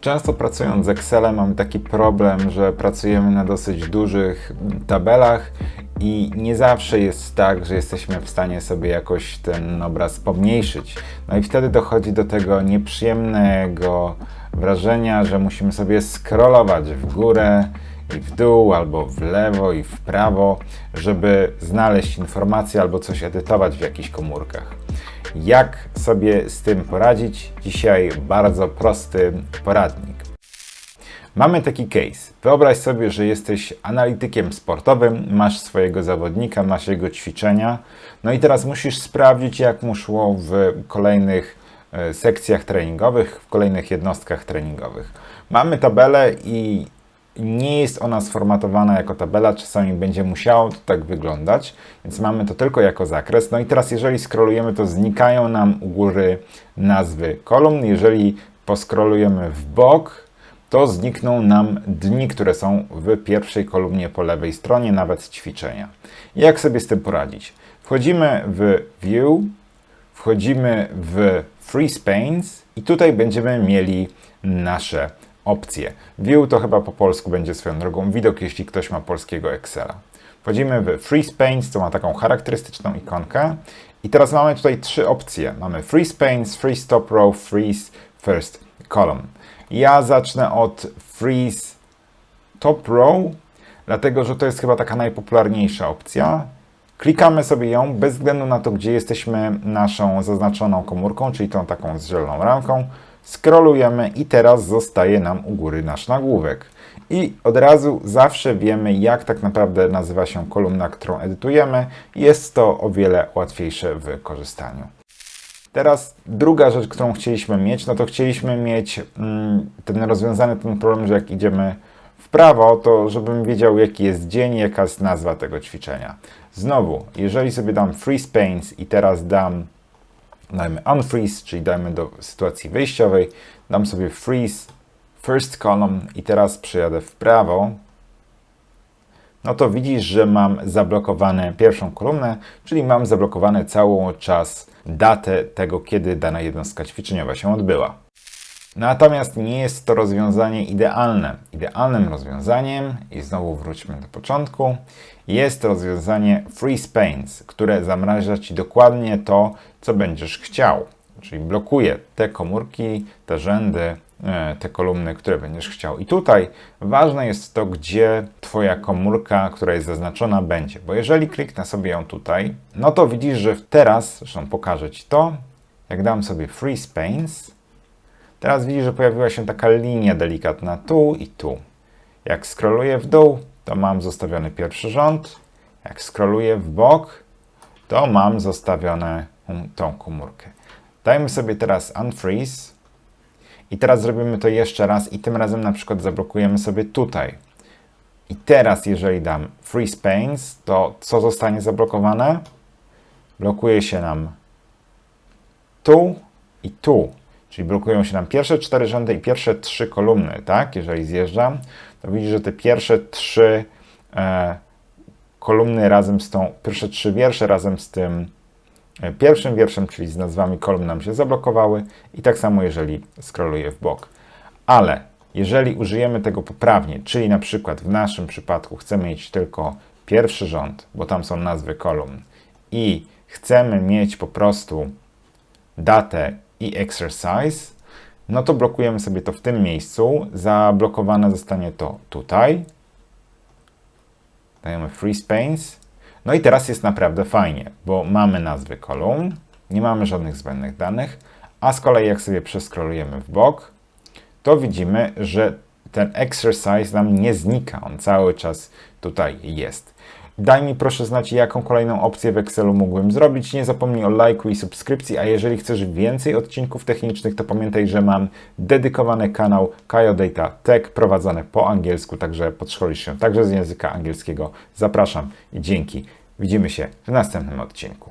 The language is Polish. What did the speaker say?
Często pracując z Excelem mamy taki problem, że pracujemy na dosyć dużych tabelach i nie zawsze jest tak, że jesteśmy w stanie sobie jakoś ten obraz pomniejszyć. No i wtedy dochodzi do tego nieprzyjemnego wrażenia, że musimy sobie scrollować w górę i w dół, albo w lewo i w prawo, żeby znaleźć informacje albo coś edytować w jakichś komórkach. Jak sobie z tym poradzić? Dzisiaj bardzo prosty poradnik. Mamy taki case. Wyobraź sobie, że jesteś analitykiem sportowym, masz swojego zawodnika, masz jego ćwiczenia, no i teraz musisz sprawdzić, jak mu szło w kolejnych e, sekcjach treningowych, w kolejnych jednostkach treningowych. Mamy tabelę i nie jest ona sformatowana jako tabela, czasami będzie musiało to tak wyglądać, więc mamy to tylko jako zakres. No i teraz jeżeli scrollujemy, to znikają nam u góry nazwy kolumn. Jeżeli poskrolujemy w bok, to znikną nam dni, które są w pierwszej kolumnie po lewej stronie, nawet ćwiczenia. Jak sobie z tym poradzić? Wchodzimy w View, wchodzimy w Free Space i tutaj będziemy mieli nasze opcje. View to chyba po polsku będzie swoją drogą widok, jeśli ktoś ma polskiego Excela. Wchodzimy w Free Space, to ma taką charakterystyczną ikonkę. I teraz mamy tutaj trzy opcje. Mamy Free Space, Free Stop Row, Freeze First Column. Ja zacznę od Freeze Top Row, dlatego że to jest chyba taka najpopularniejsza opcja. Klikamy sobie ją bez względu na to, gdzie jesteśmy naszą zaznaczoną komórką, czyli tą taką z zieloną ramką. Scrollujemy i teraz zostaje nam u góry nasz nagłówek. I od razu zawsze wiemy, jak tak naprawdę nazywa się kolumna, którą edytujemy. Jest to o wiele łatwiejsze w korzystaniu. Teraz druga rzecz, którą chcieliśmy mieć, no to chcieliśmy mieć mm, ten rozwiązany ten problem, że jak idziemy w prawo, to żebym wiedział, jaki jest dzień, jaka jest nazwa tego ćwiczenia. Znowu, jeżeli sobie dam free space i teraz dam, dajmy unfreeze, czyli dajmy do sytuacji wyjściowej, dam sobie freeze first column i teraz przyjadę w prawo, no to widzisz, że mam zablokowane pierwszą kolumnę, czyli mam zablokowane cały czas datę tego, kiedy dana jednostka ćwiczeniowa się odbyła. Natomiast nie jest to rozwiązanie idealne. Idealnym rozwiązaniem, i znowu wróćmy do początku, jest rozwiązanie Free Space, które zamraża Ci dokładnie to, co będziesz chciał. Czyli blokuje te komórki, te rzędy, e, te kolumny, które będziesz chciał. I tutaj ważne jest to, gdzie Twoja komórka, która jest zaznaczona, będzie. Bo jeżeli kliknę sobie ją tutaj, no to widzisz, że teraz, zresztą pokażę Ci to, jak dam sobie Free Space, teraz widzisz, że pojawiła się taka linia delikatna tu i tu. Jak scrolluję w dół, to mam zostawiony pierwszy rząd. Jak scrolluję w bok, to mam zostawione tą komórkę. Dajmy sobie teraz unfreeze i teraz zrobimy to jeszcze raz i tym razem na przykład zablokujemy sobie tutaj. I teraz jeżeli dam free space, to co zostanie zablokowane? Blokuje się nam tu i tu. Czyli blokują się nam pierwsze cztery rzędy i pierwsze trzy kolumny, tak? Jeżeli zjeżdżam, to widzisz, że te pierwsze trzy e, kolumny razem z tą, pierwsze trzy wiersze razem z tym e, pierwszym wierszem, czyli z nazwami kolumn nam się zablokowały i tak samo jeżeli scrolluję w bok. Ale jeżeli użyjemy tego poprawnie, czyli na przykład w naszym przypadku chcemy mieć tylko pierwszy rząd, bo tam są nazwy kolumn i chcemy mieć po prostu datę i exercise, no to blokujemy sobie to w tym miejscu. Zablokowane zostanie to tutaj. Dajemy free space. No i teraz jest naprawdę fajnie, bo mamy nazwy kolumn, nie mamy żadnych zbędnych danych, a z kolei jak sobie przeskrolujemy w bok, to widzimy, że ten exercise nam nie znika, on cały czas tutaj jest. Daj mi proszę znać, jaką kolejną opcję w Excelu mógłbym zrobić. Nie zapomnij o lajku i subskrypcji, a jeżeli chcesz więcej odcinków technicznych, to pamiętaj, że mam dedykowany kanał Kajo Data Tech prowadzony po angielsku, także podszkolisz się także z języka angielskiego. Zapraszam i dzięki. Widzimy się w następnym odcinku.